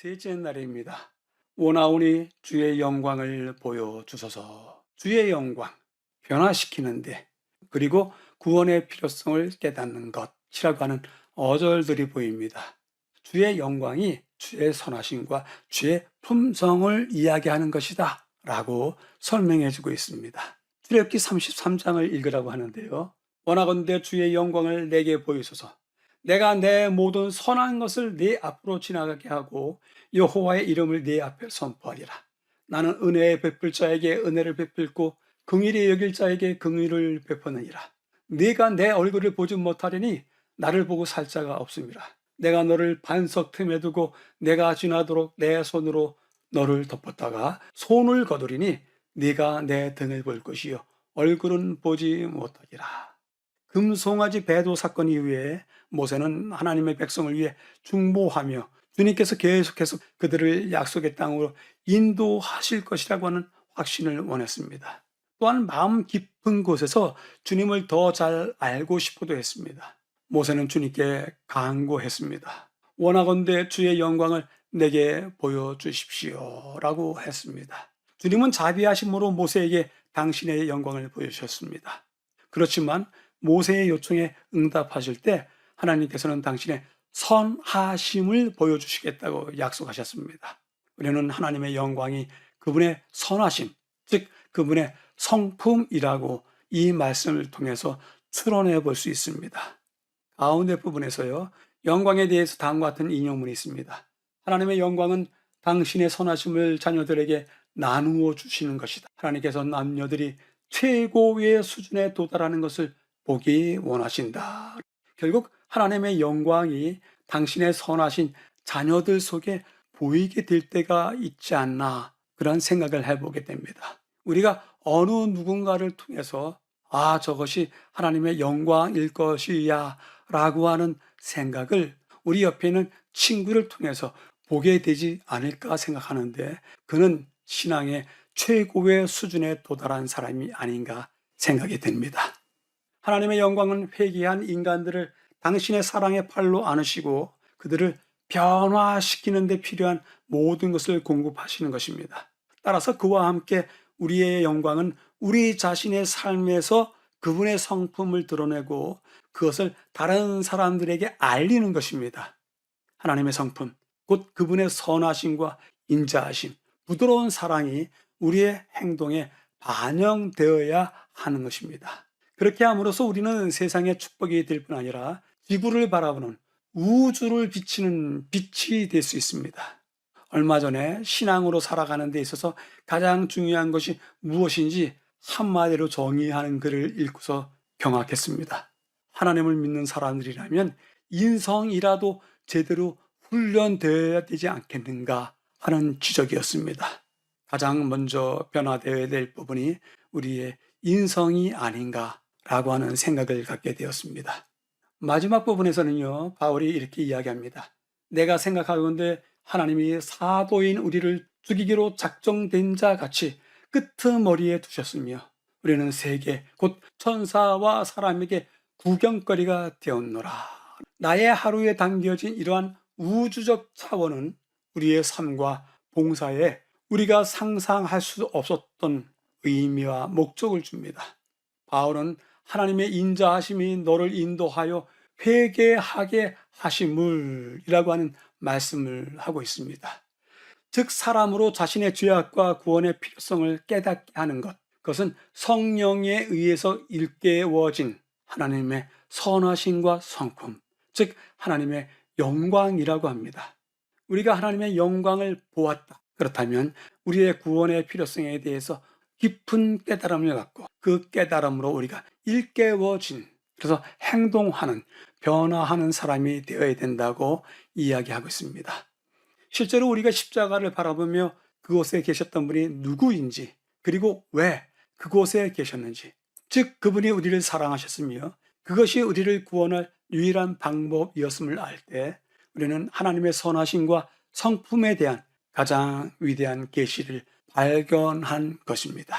셋째 날입니다. 오나오니 주의 영광을 보여주소서. 주의 영광, 변화시키는데, 그리고 구원의 필요성을 깨닫는 것이라고 하는 어절들이 보입니다. 주의 영광이 주의 선하심과 주의 품성을 이야기하는 것이다. 라고 설명해 주고 있습니다. 출애굽기 33장을 읽으라고 하는데요. 원하건대 주의 영광을 내게 보이소서. 내가 내 모든 선한 것을 네 앞으로 지나가게 하고 여호와의 이름을 네 앞에 선포하리라. 나는 은혜의 베풀 자에게 은혜를 베풀고 긍휼히 여길 자에게 긍휼을 베푸느니라. 네가 내 얼굴을 보지 못하리니 나를 보고 살 자가 없음이라. 내가 너를 반석 틈에 두고 내가 지나도록 내 손으로 너를 덮었다가 손을 거두리니 네가 내 등을 볼 것이요 얼굴은 보지 못하리라. 금송아지 배도 사건 이후에 모세는 하나님의 백성을 위해 중보하며 주님께서 계속해서 그들을 약속의 땅으로 인도하실 것이라고 하는 확신을 원했습니다. 또한 마음 깊은 곳에서 주님을 더 잘 알고 싶어도 했습니다. 모세는 주님께 강구했습니다. 원하건대 주의 영광을 내게 보여주십시오. 라고 했습니다. 주님은 자비하심으로 모세에게 당신의 영광을 보여주셨습니다. 그렇지만 모세의 요청에 응답하실 때 하나님께서는 당신의 선하심을 보여주시겠다고 약속하셨습니다. 우리는 하나님의 영광이 그분의 선하심, 즉 그분의 성품이라고 이 말씀을 통해서 추론해 볼 수 있습니다. 가운데 부분에서요, 영광에 대해서 다음과 같은 인용문이 있습니다. 하나님의 영광은 당신의 선하심을 자녀들에게 나누어 주시는 것이다. 하나님께서 남녀들이 최고의 수준에 도달하는 것을 보기 원하신다. 결국 하나님의 영광이 당신의 선하신 자녀들 속에 보이게 될 때가 있지 않나 그런 생각을 해보게 됩니다. 우리가 어느 누군가를 통해서 아 저것이 하나님의 영광일 것이야 라고 하는 생각을 우리 옆에 있는 친구를 통해서 보게 되지 않을까 생각하는데 그는 신앙의 최고의 수준에 도달한 사람이 아닌가 생각이 됩니다. 하나님의 영광은 회개한 인간들을 당신의 사랑의 팔로 안으시고 그들을 변화시키는 데 필요한 모든 것을 공급하시는 것입니다. 따라서 그와 함께 우리의 영광은 우리 자신의 삶에서 그분의 성품을 드러내고 그것을 다른 사람들에게 알리는 것입니다. 하나님의 성품, 곧 그분의 선하심과 인자하심, 부드러운 사랑이 우리의 행동에 반영되어야 하는 것입니다. 그렇게 함으로써 우리는 세상의 축복이 될 뿐 아니라 지구를 바라보는 우주를 비치는 빛이 될 수 있습니다. 얼마 전에 신앙으로 살아가는 데 있어서 가장 중요한 것이 무엇인지 한마디로 정의하는 글을 읽고서 경악했습니다. 하나님을 믿는 사람들이라면 인성이라도 제대로 훈련되어야 되지 않겠는가 하는 지적이었습니다. 가장 먼저 변화되어야 될 부분이 우리의 인성이 아닌가 라고 하는 생각을 갖게 되었습니다. 마지막 부분에서는요, 바울이 이렇게 이야기합니다. 내가 생각하건대 하나님이 사도인 우리를 죽이기로 작정된 자 같이 끄트머리에 두셨으며 우리는 세계 곧 천사와 사람에게 구경거리가 되었노라. 나의 하루에 담겨진 이러한 우주적 차원은 우리의 삶과 봉사에 우리가 상상할 수 없었던 의미와 목적을 줍니다. 바울은 하나님의 인자하심이 너를 인도하여 회개하게 하심을이라고 하는 말씀을 하고 있습니다. 즉 사람으로 자신의 죄악과 구원의 필요성을 깨닫게 하는 것. 그것은 성령에 의해서 일깨워진 하나님의 선하심과 성품, 즉 하나님의 영광이라고 합니다. 우리가 하나님의 영광을 보았다. 그렇다면 우리의 구원의 필요성에 대해서 깊은 깨달음을 갖고 그 깨달음으로 우리가 일깨워진 그래서 행동하는 변화하는 사람이 되어야 된다고 이야기하고 있습니다. 실제로 우리가 십자가를 바라보며 그곳에 계셨던 분이 누구인지 그리고 왜 그곳에 계셨는지 즉 그분이 우리를 사랑하셨으며 그것이 우리를 구원할 유일한 방법이었음을 알 때 우리는 하나님의 선하심과 성품에 대한 가장 위대한 계시를 발견한 것입니다.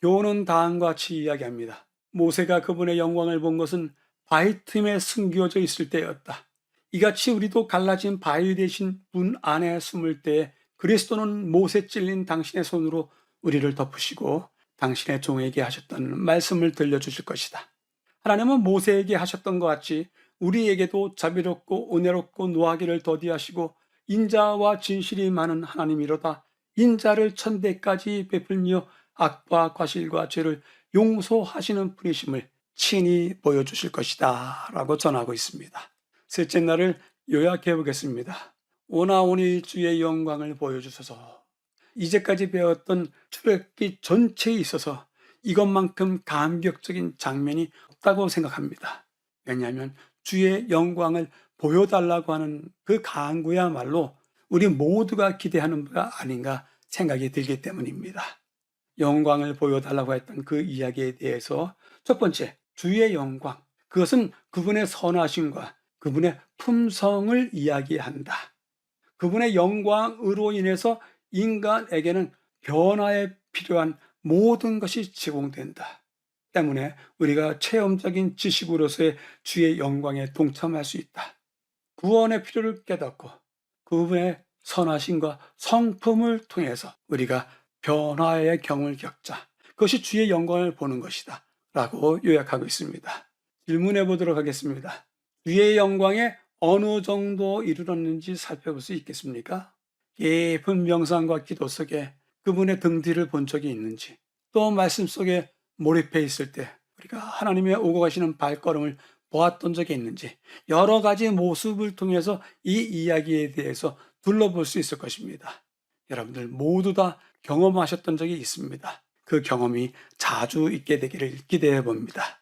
교훈은 다음과 같이 이야기합니다. 모세가 그분의 영광을 본 것은 바위 틈에 숨겨져 있을 때였다. 이같이 우리도 갈라진 바위 대신 문 안에 숨을 때 그리스도는 못에 찔린 당신의 손으로 우리를 덮으시고 당신의 종에게 하셨던 말씀을 들려주실 것이다. 하나님은 모세에게 하셨던 것 같이 우리에게도 자비롭고 은혜롭고 노하기를 더디하시고 인자와 진실이 많은 하나님이로다. 인자를 천대까지 베풀며 악과 과실과 죄를 용서하시는 분이심을 친히 보여주실 것이다. 라고 전하고 있습니다. 셋째 날을 요약해 보겠습니다. 오나오니 주의 영광을 보여주소서. 이제까지 배웠던 출애굽기 전체에 있어서 이것만큼 감격적인 장면이 없다고 생각합니다. 왜냐하면 주의 영광을 보여달라고 하는 그 간구야말로 우리 모두가 기대하는 바가 아닌가 생각이 들기 때문입니다. 영광을 보여달라고 했던 그 이야기에 대해서 첫 번째, 주의 영광. 그것은 그분의 선하심과 그분의 품성을 이야기한다. 그분의 영광으로 인해서 인간에게는 변화에 필요한 모든 것이 제공된다. 때문에 우리가 체험적인 지식으로서의 주의 영광에 동참할 수 있다. 구원의 필요를 깨닫고 그분의 선하심과 성품을 통해서 우리가 변화의 경을 겪자. 그것이 주의 영광을 보는 것이다. 라고 요약하고 있습니다. 질문해 보도록 하겠습니다. 주의 영광에 어느 정도 이르렀는지 살펴볼 수 있겠습니까? 깊은 명상과 기도 속에 그분의 등 뒤를 본 적이 있는지, 또 말씀 속에 몰입해 있을 때 우리가 하나님의 오고 가시는 발걸음을 보았던 적이 있는지, 여러 가지 모습을 통해서 이 이야기에 대해서 둘러볼 수 있을 것입니다. 여러분들 모두 다 경험하셨던 적이 있습니다. 그 경험이 자주 있게 되기를 기대해 봅니다.